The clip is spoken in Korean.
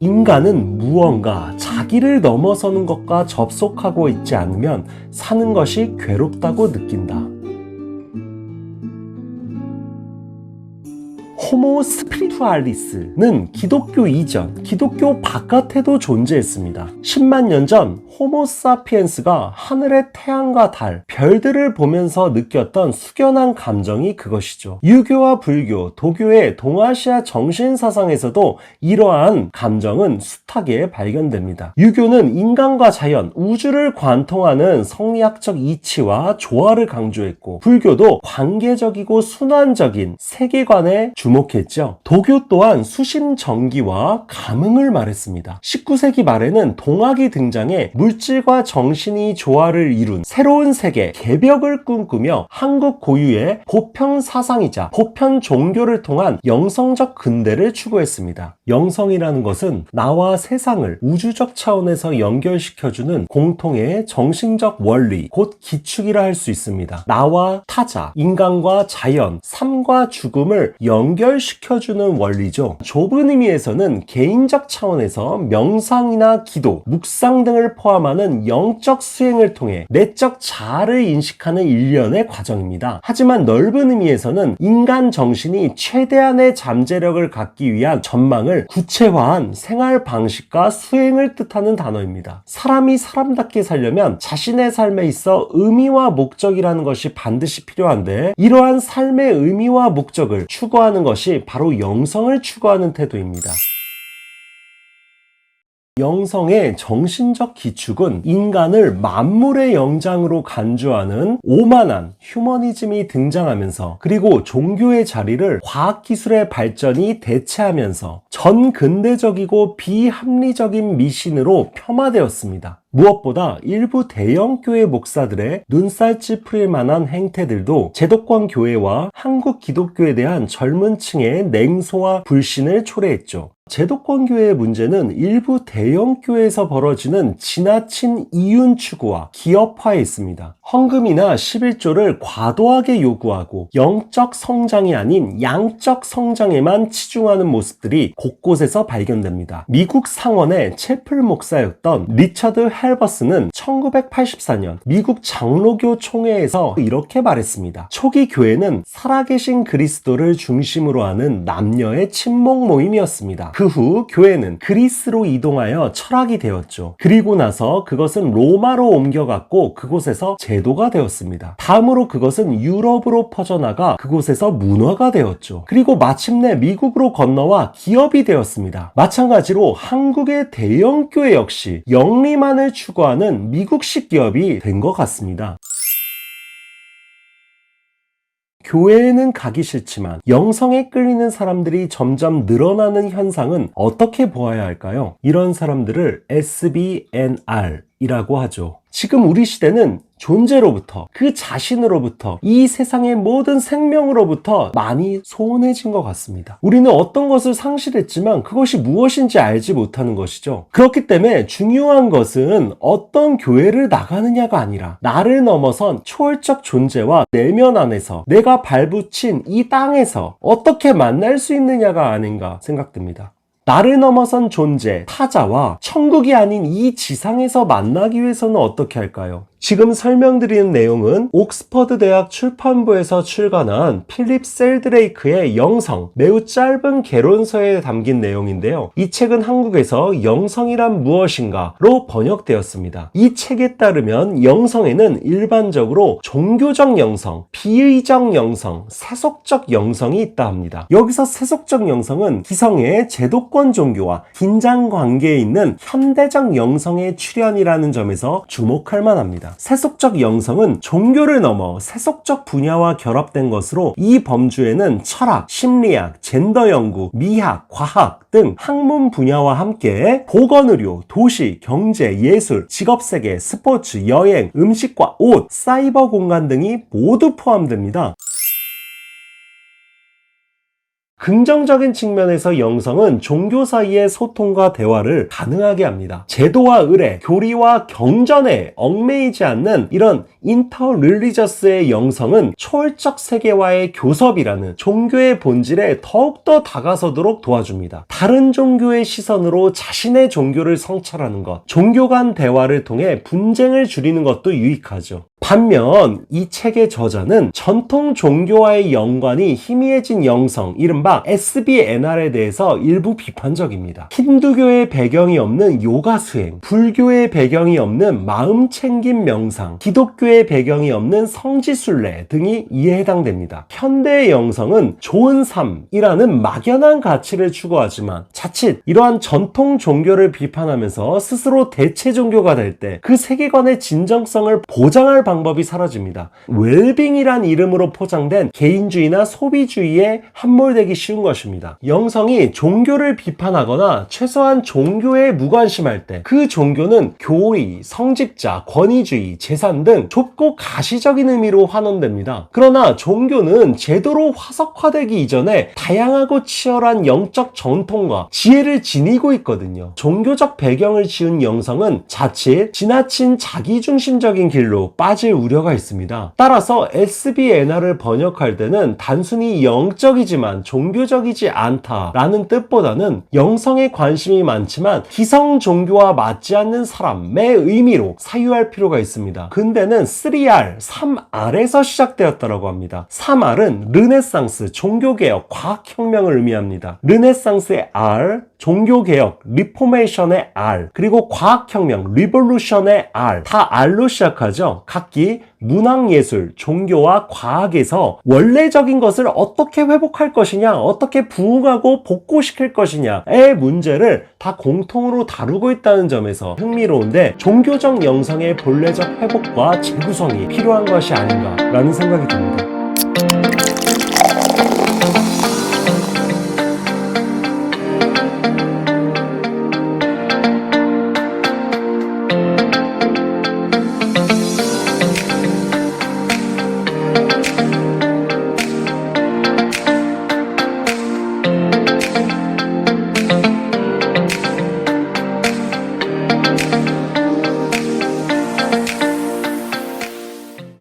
인간은 무언가 자기를 넘어서는 것과 접속하고 있지 않으면 사는 것이 괴롭다고 느낀다. 호모 스피리투알리스는 기독교 이전, 기독교 바깥에도 존재했습니다. 10만 년 전 호모 사피엔스가 하늘의 태양과 달, 별들을 보면서 느꼈던 숙연한 감정이 그것이죠. 유교와 불교, 도교의 동아시아 정신 사상에서도 이러한 감정은 숱하게 발견됩니다. 유교는 인간과 자연, 우주를 관통하는 성리학적 이치와 조화를 강조했고, 불교도 관계적이고 순환적인 세계관에 주목 했죠. 도교 또한 수심 정기와 감흥을 말했습니다. 19세기 말에는 동학이 등장해 물질과 정신이 조화를 이룬 새로운 세계, 개벽을 꿈꾸며 한국 고유의 보편 사상이자 보편 종교를 통한 영성적 근대를 추구했습니다. 영성이라는 것은 나와 세상을 우주적 차원에서 연결시켜주는 공통의 정신적 원리, 곧 기축이라 할 수 있습니다. 나와 타자, 인간과 자연, 삶과 죽음을 연결 시켜주는 원리죠. 좁은 의미에서는 개인적 차원에서 명상이나 기도, 묵상 등을 포함하는 영적 수행을 통해 내적 자아를 인식하는 일련의 과정입니다. 하지만 넓은 의미에서는 인간 정신이 최대한의 잠재력을 갖기 위한 전망을 구체화한 생활 방식과 수행을 뜻하는 단어입니다. 사람이 사람답게 살려면 자신의 삶에 있어 의미와 목적이라는 것이 반드시 필요한데 이러한 삶의 의미와 목적을 추구하는 것이 바로 영성을 추구하는 태도입니다. 영성의 정신적 기축은 인간을 만물의 영장으로 간주하는 오만한 휴머니즘이 등장하면서 그리고 종교의 자리를 과학기술의 발전이 대체하면서 전 근대적이고 비합리적인 미신으로 폄하되었습니다. 무엇보다 일부 대형 교회 목사들의 눈살 찌푸릴 만한 행태들도 제도권 교회와 한국 기독교에 대한 젊은 층의 냉소와 불신을 초래했죠. 제도권 교회의 문제는 일부 대형 교회에서 벌어지는 지나친 이윤 추구와 기업화에 있습니다. 헌금이나 11조를 과도하게 요구하고 영적 성장이 아닌 양적 성장에만 치중하는 모습들이 곳곳에서 발견됩니다. 미국 상원의 채플 목사였던 리처드 헬버스는 1984년 미국 장로교 총회에서 이렇게 말했습니다. 초기 교회는 살아계신 그리스도를 중심으로 하는 남녀의 친목 모임이었습니다. 그 후 교회는 그리스로 이동하여 철학이 되었죠. 그리고 나서 그것은 로마로 옮겨갔고 그곳에서 제도가 되었습니다. 다음으로 그것은 유럽으로 퍼져나가 그곳에서 문화가 되었죠. 그리고 마침내 미국으로 건너와 기업이 되었습니다. 마찬가지로 한국의 대형 교회 역시 영리만을 추구하는 미 국식 기업이 된 것 같습니다. 교회에는 가기 싫지만 영성에 끌리는 사람들이 점점 늘어나는 현상은 어떻게 보아야 할까요? 이런 사람들을 SBNR 이라고 하죠. 지금 우리 시대는 존재로부터 그 자신으로부터 이 세상의 모든 생명으로부터 많이 소원해진 것 같습니다. 우리는 어떤 것을 상실했지만 그것이 무엇인지 알지 못하는 것이죠. 그렇기 때문에 중요한 것은 어떤 교회를 나가느냐가 아니라 나를 넘어선 초월적 존재와 내면 안에서 내가 발붙인 이 땅에서 어떻게 만날 수 있느냐가 아닌가 생각됩니다. 나를 넘어선 존재, 타자와 천국이 아닌 이 지상에서 만나기 위해서는 어떻게 할까요? 지금 설명드리는 내용은 옥스퍼드 대학 출판부에서 출간한 필립 셀드레이크의 영성, 매우 짧은 개론서에 담긴 내용인데요. 이 책은 한국에서 영성이란 무엇인가로 번역되었습니다. 이 책에 따르면 영성에는 일반적으로 종교적 영성, 비의적 영성, 세속적 영성이 있다 합니다. 여기서 세속적 영성은 기성의 제도권 종교와 긴장 관계에 있는 현대적 영성의 출현이라는 점에서 주목할 만합니다. 세속적 영성은 종교를 넘어 세속적 분야와 결합된 것으로 이 범주에는 철학, 심리학, 젠더 연구, 미학, 과학 등 학문 분야와 함께 보건의료, 도시, 경제, 예술, 직업세계, 스포츠, 여행, 음식과 옷, 사이버 공간 등이 모두 포함됩니다. 긍정적인 측면에서 영성은 종교 사이의 소통과 대화를 가능하게 합니다. 제도와 의례, 교리와 경전에 얽매이지 않는 이런 인터릴리저스의 영성은 초월적 세계와의 교섭이라는 종교의 본질에 더욱더 다가서도록 도와줍니다. 다른 종교의 시선으로 자신의 종교를 성찰하는 것, 종교 간 대화를 통해 분쟁을 줄이는 것도 유익하죠. 반면 이 책의 저자는 전통 종교와의 연관이 희미해진 영성, 이른바 SBNR에 대해서 일부 비판적입니다. 힌두교의 배경이 없는 요가 수행, 불교의 배경이 없는 마음 챙김 명상, 기독교의 배경이 없는 성지순례 등이 이에 해당됩니다. 현대의 영성은 좋은 삶이라는 막연한 가치를 추구하지만 자칫 이러한 전통 종교를 비판하면서 스스로 대체 종교가 될 때 그 세계관의 진정성을 보장할 방법 이 사라집니다. 웰빙이란 이름으로 포장된 개인주의나 소비주의에 함몰되기 쉬운 것입니다. 영성이 종교를 비판하거나 최소한 종교에 무관심할 때 그 종교는 교의, 성직자, 권위주의, 재산 등 좁고 가시적인 의미로 환원됩니다. 그러나 종교는 제도로 화석화되기 이전에 다양하고 치열한 영적 전통과 지혜를 지니고 있거든요. 종교적 배경을 지은 영성은 자칫 지나친 자기중심적인 길로 빠질 우려가 있습니다. 따라서 SBNR을 번역할 때는 단순히 영적이지만 종교적이지 않다라는 뜻보다는 영성에 관심이 많지만 기성 종교와 맞지 않는 사람의 의미로 사유할 필요가 있습니다. 근대는 3R, 3R에서 시작되었다고 합니다. 3R은 르네상스, 종교개혁, 과학혁명을 의미합니다. 르네상스의 R, 종교개혁, 리포메이션의 R, 그리고 과학혁명, 리볼루션의 R, 다 R로 시작하죠. 각기 문학예술, 종교와 과학에서 원래적인 것을 어떻게 회복할 것이냐, 어떻게 부흥하고 복고시킬 것이냐의 문제를 다 공통으로 다루고 있다는 점에서 흥미로운데 종교적 영성의 본래적 회복과 재구성이 필요한 것이 아닌가라는 생각이 듭니다.